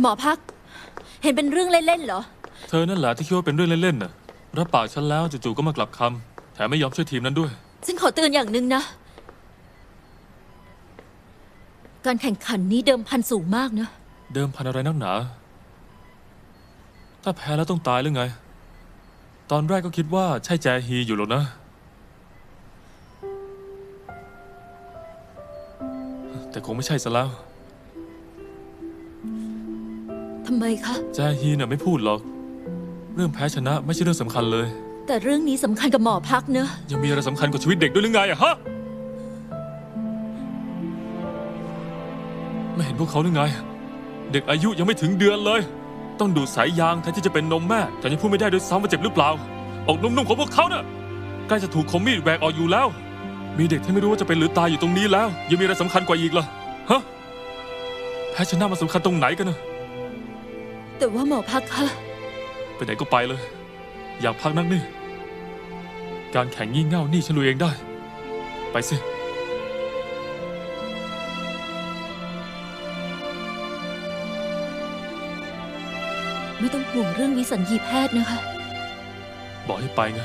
หมอพัก เห็นเป็นเรื่องเล่นๆเหรอ เธอนั่นแหละที่คิดว่าเป็นเรื่องเล่นๆน่ะ รับปากฉันแล้วจู่ๆก็มากลับคำแถมไม่ยอมช่วยทีมนั้นด้วย ฉันขอเตือนอย่างหนึ่งนะ การแข่งขันนี้เดิมพันสูงมากนะ เดิมพันอะไรนักหนา ถ้าแพ้แล้วต้องตายหรือไง ตอนแรกก็คิดว่าใช่แจฮีอยู่หรอกนะ แต่คงไม่ใช่ซะแล้วำไมคะ แจฮีน่ะไม่พูดหรอก เรื่องแพ้ชนะไม่ใช่เรื่องสำคัญเลย แต่เรื่องนี้สำคัญกับหมอพักเนอะ ยังมีอะไรสำคัญกว่าชีวิตเด็กด้วยหรือไงอะฮะ ไม่เห็นพวกเขาหรือไง เด็กอายุยังไม่ถึงเดือนเลย ต้องดูดสายยางแทนที่จะเป็นนมแม่แต่ยังพูดไม่ได้ด้วยซ้ำว่าเจ็บหรือเปล่า ออกนุ่มๆของพวกเขาน่ะใกล้จะถูกคมมีดแหวกออกอยู่แล้ว มีเด็กที่ไม่รู้ว่าจะเป็นหรือตายอยู่ตรงนี้แล้ว ยังมีอะไรสำคัญกว่าอีกเหรอฮะแพ้ชนะมันสำคัญตรงไหนกันนะ แต่ว่าหมอพักค่ะไปไหนก็ไปเลย อยากพักนักนี่ การแข่งงี่เง่านี่ฉันรู้เองได้ ไปสิ ไม่ต้องห่วงเรื่องวิสัญญีแพทย์นะคะ บอกให้ไปไง